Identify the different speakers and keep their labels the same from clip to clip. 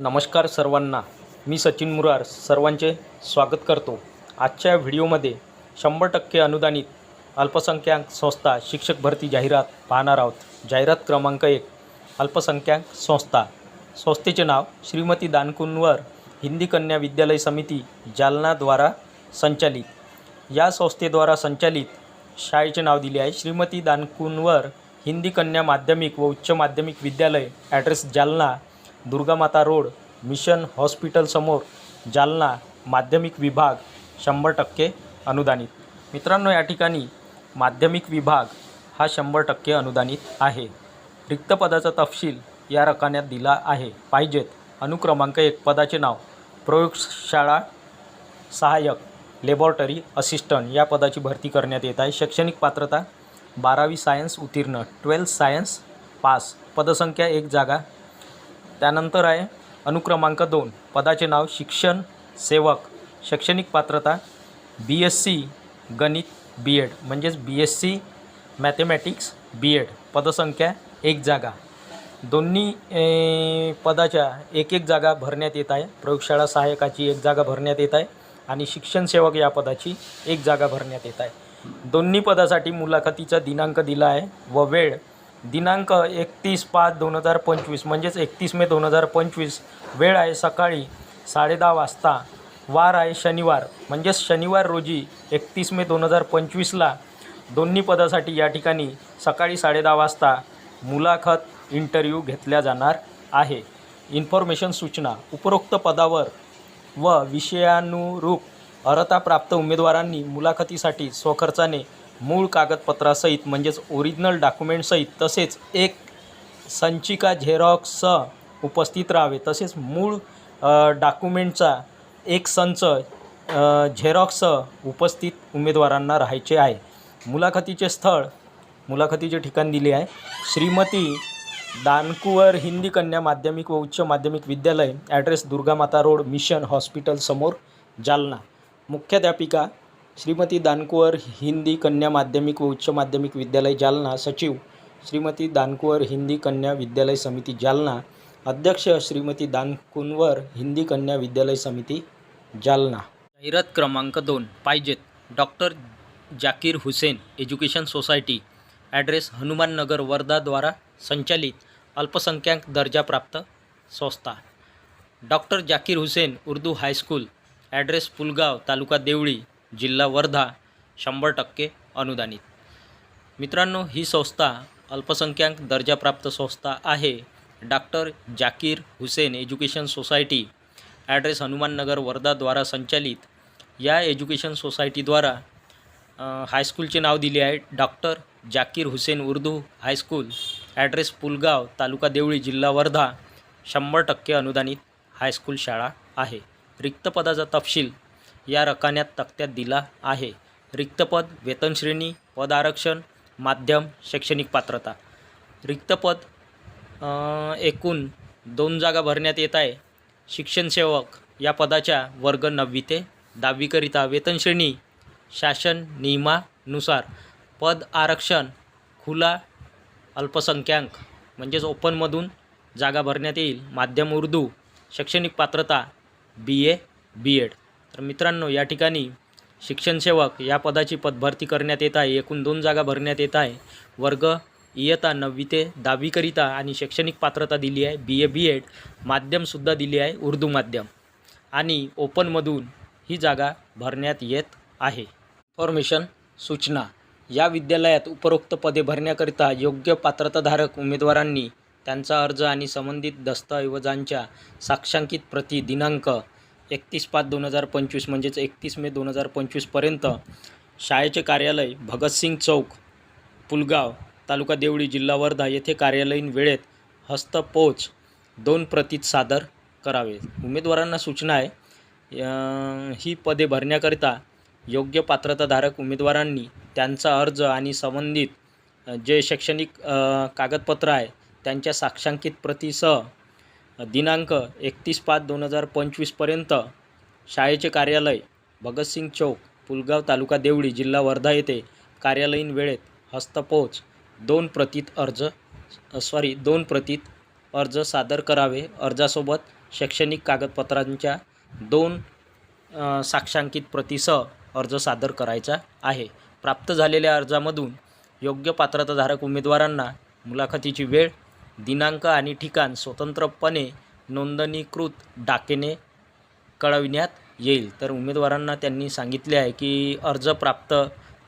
Speaker 1: नमस्कार सर्वांना. मी सचिन मुरार सर्वांचे स्वागत करतो. आजच्या व्हिडिओमध्ये शंभर टक्के अनुदानित अल्पसंख्याक संस्था शिक्षक भरती जाहिरात पाहणार आहोत. जाहिरात क्रमांक एक अल्पसंख्याक संस्था. संस्थेचे नाव श्रीमती दानकुंवर हिंदी कन्या विद्यालय समिती जालनाद्वारा संचालित. या संस्थेद्वारा संचालित शाळेचे नाव दिले आहे श्रीमती दानकुंवर हिंदी कन्या माध्यमिक व उच्च माध्यमिक विद्यालय address Jalna Durgamata road mission हॉस्पिटलसमोर Jalna माध्यमिक विभाग शंभर टक्के अनुदानित. मित्रांनो या ठिकाणी माध्यमिक विभाग हा शंभर टक्के अनुदानित आहे. रिक्त पदाचा तपशील या रकान्यात दिला आहे. पाहिजेत अनुक्रमांक एक पदाचे नाव प्रयोगशाळा सहाय्यक लेबॉरेटरी असिस्टंट या पदाची भरती करण्यात येत आहे. शैक्षणिक पात्रता बारावी सायन्स उत्तीर्ण ट्वेल्थ सायन्स पास पदसंख्या एक जागा त्यानंतर आहे अनुक्रमांक दोन. पदाचे नाव शिक्षण सेवक. शैक्षणिक पात्रता बी एस सी गणित बी एड म्हणजेच B S C mathematics B Ed पदसंख्या एक जागा. दोन्ही पदाच्या एक एक जागा भरण्यात येत आहे. प्रयोगशाळा सहाय्यकाची एक जागा भरण्यात येत आहे. आणि शिक्षण सेवक या पदाची एक जागा भरण्यात येत आहे. दोन्ही पदासाठी मुलाखतीचा दिनांक दिला आहे व वेळ दिनांक एकतीस पाच दोन हजार पंचवीस म्हणजेच एकतीस मे दोन हजार पंचवीस वेळ आहे सकाळी साडेदहा वाजता. वार आहे शनिवार म्हणजेच शनिवार रोजी एकतीस मे दोन हजार पंचवीसला दोन्ही पदासाठी या ठिकाणी सकाळी साडेदहा वाजता मुलाखत इंटरव्ह्यू घेतल्या जाणार आहे. इन्फॉर्मेशन सूचना उपरोक्त पदावर व विषयानुरूप अर्हता प्राप्त उमेदवारांनी मुलाखतीसाठी स्वखर्चाने मूळ कागदपत्रासहित म्हणजेच ओरिजिनल डॉक्युमेंटसहित तसेच एक संचिका झेरॉक्ससह उपस्थित राहावे. तसेच मूळ डॉक्युमेंटचा एक संच झेरॉक्ससह उपस्थित उमेदवारांना राहायचे आहे. मुलाखतीचे स्थळ मुलाखतीचे ठिकाण दिले आहे. श्रीमती दानकुवर हिंदी कन्या माध्यमिक व उच्च माध्यमिक विद्यालय address Durgamata road mission hospital समोर जालना. मुख्याध्यापिका श्रीमती दानकुवर हिंदी कन्या माध्यमिक व उच्च माध्यमिक विद्यालय जालना सचिव श्रीमती दानकुवर हिंदी कन्या विद्यालय समिती जालना अध्यक्ष श्रीमती दानकुनवर हिंदी कन्या विद्यालय समिती जालना. जाहिरात क्रमांक दोन पाहिजेत. Doctor Zakir Hussain education society address Hanuman Nagar वर्धाद्वारा संचालित अल्पसंख्याक दर्जाप्राप्त संस्था. Doctor Zakir Hussain Urdu high school address Pulgaon taluka Deoli जिल्हा वर्धा शंभर टक्के अनुदानित. मित्रांनो ही संस्था अल्पसंख्याक दर्जाप्राप्त संस्था आहे. Doctor Zakir Hussain education society address Hanumannagar वर्धाद्वारा संचालित. या एज्युकेशन सोसायटीद्वारा हायस्कूलचे नाव दिले आहे. Doctor Zakir Hussain Urdu high school address Pulgaon taluka Deoli जिल्हा वर्धा शंभर टक्के अनुदानित हायस्कूल शाळा आहे. रिक्त पदाचा तपशील या रकान्यात तक्त्यात दिला आहे. रिक्तपद वेतनश्रेणी पद आरक्षण माध्यम शैक्षणिक पात्रता. रिक्तपद एकूण दोन जागा भरण्यात येत आहे. शिक्षणसेवक या पदाच्या वर्ग नववी ते दहावीकरिता वेतनश्रेणी शासन नियमानुसार पद आरक्षण खुला अल्पसंख्याक म्हणजेच ओपनमधून जागा भरण्यात येईल. माध्यम उर्दू शैक्षणिक पात्रता बी ए बी एड. तर मित्रांनो या ठिकाणी शिक्षणसेवक या पदाची पदभरती करण्यात येत आहे. एकूण दोन जागा भरण्यात येत आहे. वर्ग इयत्ता नववी ते दहावीकरिता आणि शैक्षणिक पात्रता दिली आहे. बी ए बी एड माध्यमसुद्धा दिली आहे. उर्दू माध्यम आणि ओपनमधून ही जागा भरण्यात येत आहे. इन्फॉर्मेशन सूचना. या विद्यालयात उपरोक्त पदे भरण्याकरिता योग्य पात्रताधारक उमेदवारांनी त्यांचा अर्ज आणि संबंधित दस्तऐवजांच्या साक्षांकित प्रति दिनांक एकतीस पाच दोन हजार पंचवीस म्हणजेच एकतीस मे दोन हजार पंचवीसपर्यंत शाळेचे कार्यालय भगतसिंग चौक पुलगाव तालुका देवळी जिल्हा वर्धा येथे कार्यालयीन वेळेत हस्तपोच दोन प्रतीत सादर करावे. उमेदवारांना सूचना आहे ही पदे भरण्याकरिता योग्य पात्रताधारक उमेदवारांनी त्यांचा अर्ज आणि संबंधित जे शैक्षणिक कागदपत्र आहे त्यांच्या साक्षांकित प्रतीसह दिनांक एकतीस पाच दोन हजार पंचवीसपर्यंत शाळेचे कार्यालय भगतसिंग चौक पुलगाव तालुका देवळी जिल्हा वर्धा येथे कार्यालयीन वेळेत हस्तपोच दोन प्रतीत अर्ज सॉरी दोन प्रतीत अर्ज सादर करावे. अर्जासोबत शैक्षणिक कागदपत्रांच्या दोन साक्षांकित प्रतीसह अर्ज सादर करायचा आहे. प्राप्त झालेल्या अर्जामधून योग्य पात्रताधारक उमेदवारांना मुलाखतीची वेळ दिनांक आणि ठिकाण स्वतंत्रपणे नोंदणीकृत डाकेने कळविण्यात येईल. तर उमेदवारांना त्यांनी सांगितले आहे की अर्ज प्राप्त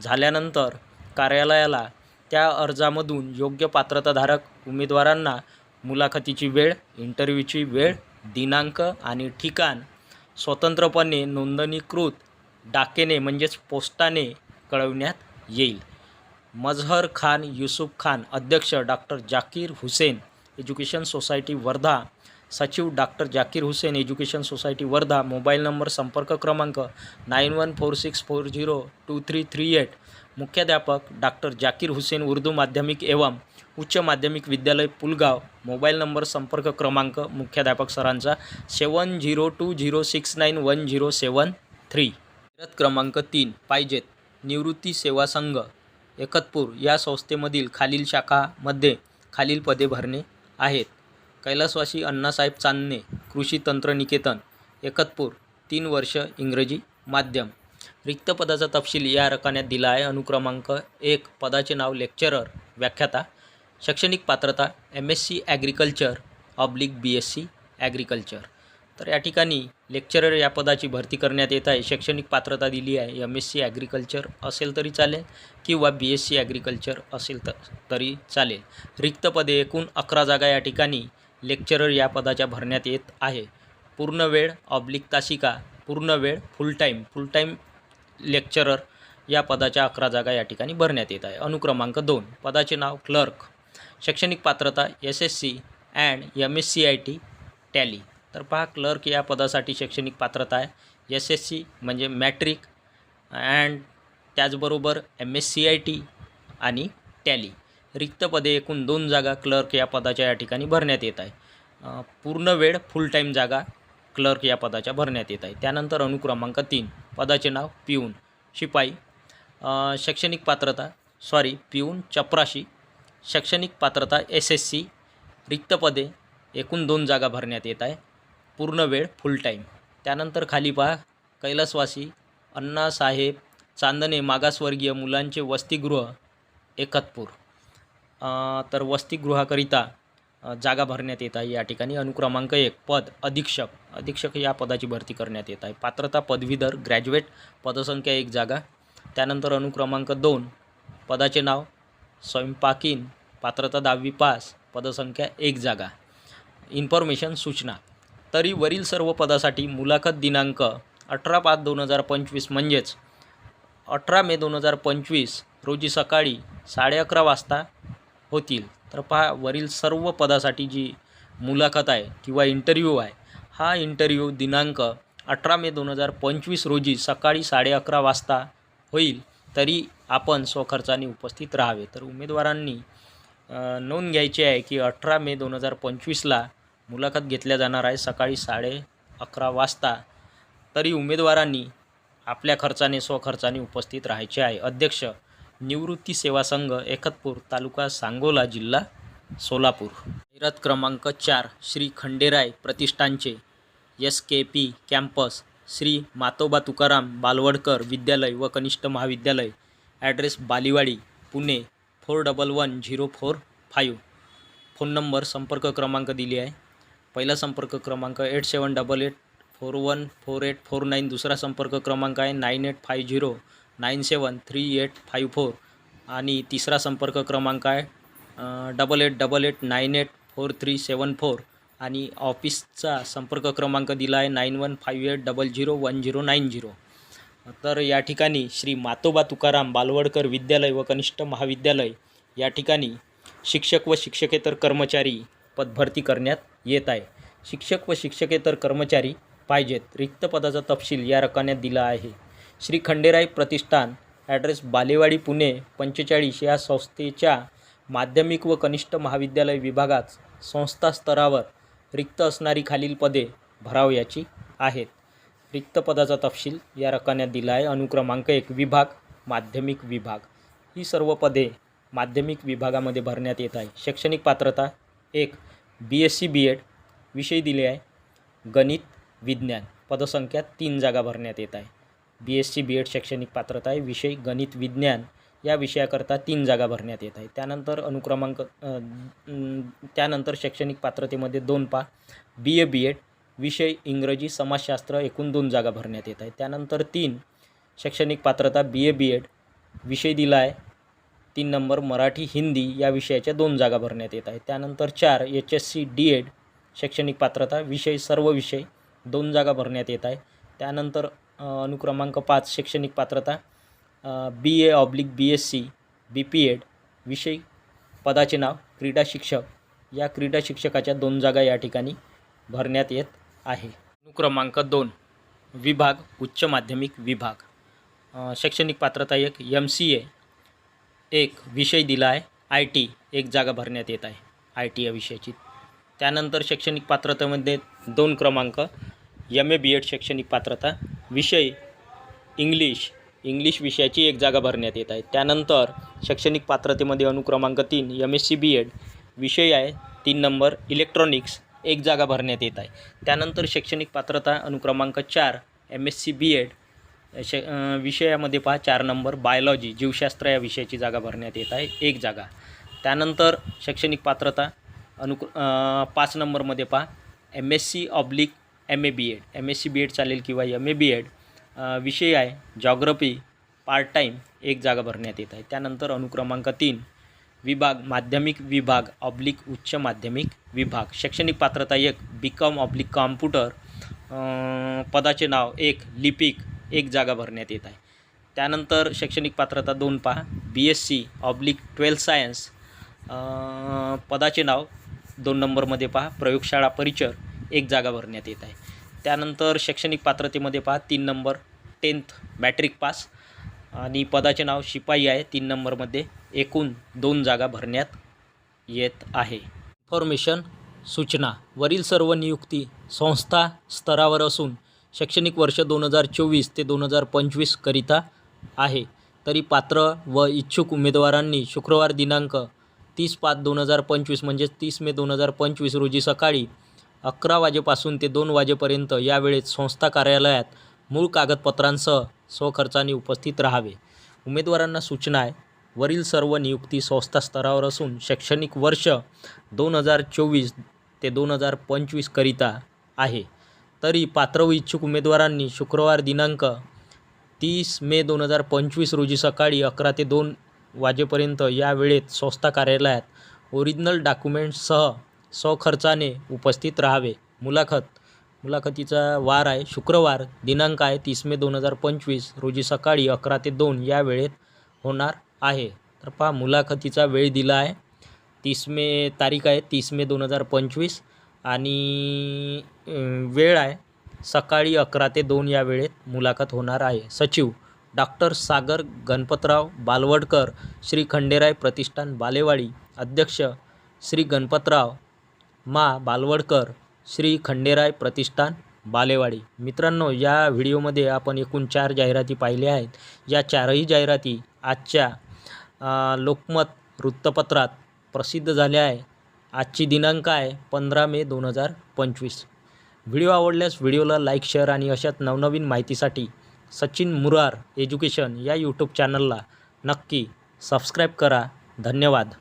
Speaker 1: झाल्यानंतर कार्यालयाला त्या अर्जामधून योग्य पात्रताधारक उमेदवारांना मुलाखतीची वेळ इंटरव्ह्यूची वेळ दिनांक आणि ठिकाण स्वतंत्रपणे नोंदणीकृत डाकेने म्हणजेच पोस्टाने कळविण्यात येईल. मजहर खान युसुफ खान अध्यक्ष doctor Zakir Hussain education society Wardha सचिव doctor Zakir Hussain education society Wardha mobile number संपर्क क्रमांक nine one four six four zero two three three eight मुख्याध्यापक डॉक्टर जाकीर हुसेन उर्दू माध्यमिक एवं उच्च माध्यमिक विद्यालय पुलगाव मोबाईल नंबर संपर्क क्रमांक मुख्याध्यापक सरांचा seven zero two zero six nine one zero seven three. क्रमांक तीन पाहिजेत निवृत्ती सेवा संघ. एकतपूर या संस्थेमधील खालील शाखामध्ये खालील पदे भरणे आहेत. कैलासवासी अण्णासाहेब चांदणे कृषी तंत्रनिकेतन एकतपूर तीन वर्ष इंग्रजी माध्यम. रिक्त पदाचा तपशील या रकान्यात दिला आहे. अनुक्रमांक एक पदाचे नाव लेक्चरर व्याख्याता शैक्षणिक पात्रता M S C agriculture oblique B S C agriculture तर या ठिकाणी लेक्चरर या पदाची भरती करण्यात येत आहे. शैक्षणिक पात्रता दिली आहे. एम एस सी ॲग्रिकल्चर असेल तरी चालेल किंवा बी एस सी ॲग्रिकल्चर असेल तर तरी चालेल. रिक्त पदे एकूण अकरा जागा या ठिकाणी लेक्चरर या पदाच्या भरण्यात येत आहे. पूर्ण वेळ ऑब्लिक तासिका पूर्ण वेळ full time full time lecturer या पदाच्या अकरा जागा या ठिकाणी भरण्यात येत आहे. अनुक्रमांक दोन. पदाचे नाव क्लर्क शैक्षणिक पात्रता S S C and M S C I T Tally तर पहा क्लर्क या पदासाठी शैक्षणिक पात्रता आहे. एस एस सी म्हणजे मॅट्रिक अँड त्याचबरोबर M S C I T आणि टॅली रिक्त पदे एकूण दोन जागा क्लर्क या पदाच्या या ठिकाणी भरण्यात येत आहे. पूर्ण वेळ फुल टाईम जागा क्लर्क या पदाच्या भरण्यात येत आहे. त्यानंतर अनुक्रमांक तीन पदाचे नाव पिऊन शिपाई. शैक्षणिक पात्रता सॉरी पिऊन चपराशी. शैक्षणिक पात्रता एस एस सी रिक्त पदे एकूण दोन जागा भरण्यात येत आहे. पूर्ण वेळ फुल टाईम त्यानंतर खाली पहा कैलासवासी अण्णासाहेब चांदणे मागासवर्गीय मुलांचे वसतिगृह एकतपूर. तर वसतिगृहाकरिता जागा भरण्यात येत आहे या ठिकाणी. अनुक्रमांक एक पद अधीक्षक. अधीक्षक या पदाची भरती करण्यात येत आहे. पात्रता पदवीधर ग्रॅज्युएट पदसंख्या एक जागा. त्यानंतर अनुक्रमांक दोन पदाचे नाव स्वयंपाकीन पात्रता दहावी पास पदसंख्या एक जागा. इन्फॉर्मेशन सूचना. तरी वरील सर्व पदासाठी मुलाखत दिनांक अठरा पाच दोन हजार पंचवीस म्हणजेच अठरा मे दोन हजार पंचवीस रोजी सकाळी साडे अकरा वाजता होतील. तर पहा वरील सर्व पदासाठी जी मुलाखत आहे किंवा इंटरव्ह्यू आहे हा इंटरव्ह्यू दिनांक अठरा मे दोन हजार पंचवीस रोजी सकाळी साडे अकरा वाजता होईल तरी आपण स्वखर्चाने उपस्थित राहावे. तर उमेदवारांनी नोंद घ्यायची आहे की अठरा मे दोन हजार पंचवीसला मुलाखत घेतल्या जाणार आहे सकाळी साडे अकरा वाजता. तरी उमेदवारांनी आपल्या खर्चाने स्वखर्चाने उपस्थित राहायचे आहे. अध्यक्ष निवृत्ती सेवा संघ एकतपूर तालुका सांगोला जिल्हा सोलापूर. जाहिरात क्रमांक चार श्री खंडेराय प्रतिष्ठानचे S K P campus Shri Matoba Tukaram Balwadkar विद्यालय व कनिष्ठ महाविद्यालय. Address Balewadi Pune four double one zero four five. Phone number संपर्क क्रमांक दिली आहे. पहिला संपर्क क्रमांक eight seven double eight four one four eight four nine. दुसरा संपर्क क्रमांक आहे nine eight five zero nine seven three eight five four. आणि तिसरा संपर्क क्रमांक आहे double eight double eight nine eight four three seven four. आणि ऑफिसचा संपर्क क्रमांक दिला आहे nine one five eight double zero one zero nine zero. तर या ठिकाणी श्री मातोबा तुकाराम बालवडकर विद्यालय व कनिष्ठ महाविद्यालय या ठिकाणी शिक्षक व शिक्षकेतर कर्मचारी पदभरती करण्यात येत आहे. शिक्षक व शिक्षकेतर कर्मचारी पाहिजेत. रिक्त पदाचा तपशील या रकान्यात दिला आहे. श्री खंडेराय प्रतिष्ठान ॲड्रेस बालेवाडी पुणे पंचेचाळीस या संस्थेच्या माध्यमिक व कनिष्ठ महाविद्यालय विभागात संस्था स्तरावर रिक्त असणारी खालील पदे भरावयाची आहेत. रिक्त पदाचा तपशील या रकान्यात दिला आहे. अनुक्रमांक एक विभाग माध्यमिक विभाग. ही सर्व पदे माध्यमिक विभागामध्ये भरण्यात येत आहे. शैक्षणिक पात्रता एक B S C B Ed विषय दिले आहे. गणित विज्ञान पदसंख्या तीन जागा भरण्यात येत आहे. B S C B Ed शैक्षणिक पात्रता आहे. विषय गणित विज्ञान या विषयाकरता तीन जागा भरण्यात येत आहे. त्यानंतर अनुक्रमांक त्यानंतर शैक्षणिक पात्रतेमध्ये दोन पा. बी ए बी एड विषय इंग्रजी समाजशास्त्र एकूण दोन जागा भरण्यात येत आहे. त्यानंतर तीन शैक्षणिक पात्रता बी ए बी एड विषय दिला आहे. तीन नंबर मराठी हिंदी या विषयाच्या दोन जागा भरण्यात येत आहेत. त्यानंतर चार H S C D Ed शैक्षणिक पात्रता विषय सर्व विषय दोन जागा भरण्यात येत आहे त्यानंतर अनुक्रमांक पाच शैक्षणिक पात्रता B A oblique B S C B P Ed विषय पदाचे नाव क्रीडा शिक्षक या क्रीडा शिक्षकाच्या दोन जागा या ठिकाणी भरण्यात येत आहे. अनुक्रमांक दोन विभाग उच्च माध्यमिक विभाग. शैक्षणिक पात्रता एक एम सी ए एक विषय दिला आहे आय टी एक जागा भरण्यात येत आहे. आय टी या विषयाची. त्यानंतर शैक्षणिक पात्रतेमध्ये दोन क्रमांक. एम ए बी एड शैक्षणिक पात्रता. विषय इंग्लिश. इंग्लिश विषयाची एक जागा भरण्यात येत आहे. त्यानंतर शैक्षणिक पात्रतेमध्ये अनुक्रमांक तीन M S C B Ed विषय आहे तीन नंबर इलेक्ट्रॉनिक्स एक जागा भरण्यात येत आहे. त्यानंतर शैक्षणिक पात्रता अनुक्रमांक चार M S C B Ed श विषयामध्ये पहा चार नंबर. बायोलॉजी जीवशास्त्र या विषयाची जागा भरण्यात येत आहे. एक जागा. त्यानंतर शैक्षणिक पात्रता. अनुक पाच नंबरमध्ये पहा. M S C oblique M A B Ed M S C B Ed चालेल किंवा एम ए बी एड विषय आहे जॉग्रफी पार्ट टाईम एक जागा भरण्यात येत आहे. त्यानंतर अनुक्रमांक तीन. विभाग माध्यमिक विभाग ऑब्लिक उच्च माध्यमिक विभाग. शैक्षणिक पात्रता एक बी कॉम ऑब्लिक कॉम्प्युटर पदाचे नाव एक लिपिक एक जागा भरण्यात येत आहे. त्यानंतर शैक्षणिक पात्रता दोन पहा. B S C oblique twelfth science पदाचे नाव दोन नंबरमध्ये पहा. प्रयोगशाळा परिचर एक जागा भरण्यात येत आहे. त्यानंतर शैक्षणिक पात्रतेमध्ये पहा. तीन नंबर टेन्थ मॅट्रिक पास आणि पदाचे नाव शिपाई आहे. तीन नंबरमध्ये एकूण दोन जागा भरण्यात येत आहे. इन्फॉर्मेशन सूचना वरील सर्व नियुक्ती संस्था स्तरावर असून शैक्षणिक वर्ष दोन हजार चोवीस ते दोन हजार पंचवीसकरिता आहे. तरी पात्र व इच्छुक उमेदवारांनी शुक्रवार दिनांक तीस पाच दोन हजार पंचवीस म्हणजेच तीस मे दोन हजार पंचवीस रोजी सकाळी अकरा वाजेपासून ते दोन वाजेपर्यंत या वेळेत संस्था कार्यालयात मूळ कागदपत्रांसह स्वखर्चाने उपस्थित राहावे. उमेदवारांना सूचना आहे. वरील सर्व नियुक्ती संस्था स्तरावर असून शैक्षणिक वर्ष दोन हजार चोवीस ते दोन हजार पंचवीसकरिता आहे. तरी पात्र व इच्छुक उमेदवारांनी शुक्रवार दिनांक तीस मे दोन हजार पंचवीस रोजी सकाळी अकरा ते दोन वाजेपर्यंत या वेळेत संस्था कार्यालयात ओरिजिनल डॉक्युमेंट्ससह स्वखर्चाने उपस्थित राहावे. मुलाखत मुलाखतीचा वार आहे. शुक्रवार दिनांक आहे तीस मे दोन हजार पंचवीस रोजी सकाळी अकरा ते दोन या वेळेत होणार आहे. तर पहा मुलाखतीचा वेळ दिला आहे. तीस मे तारीख आहे तीस मे दोन हजार पंचवीस. आणि वेळ आहे. सकाळी अकरा ते दोन या वेळेत मुलाखत होणार आहे. सचिव डॉक्टर सागर गणपतराव बालवडकर श्री खंडेराय प्रतिष्ठान बालेवाडी अध्यक्ष श्री गणपतराव मा बालवडकर श्री खंडेराय प्रतिष्ठान बालेवाडी. मित्रांनो या व्हिडिओमध्ये आपण एकूण चार जाहिराती पाहिल्या आहेत. या चारही जाहिराती आजच्या लोकमत वृत्तपत्रात प्रसिद्ध झाल्या आहे आजची दिनांक आहे पंधरा मे दोन हजार पंचवीस. व्हिडिओ आवडल्यास व्हिडिओला लाईक शेअर आणि अशाच नवनवीन माहितीसाठी सचिन मुरार एज्युकेशन या यूट्यूब चॅनलला नक्की सबस्क्राईब करा. धन्यवाद.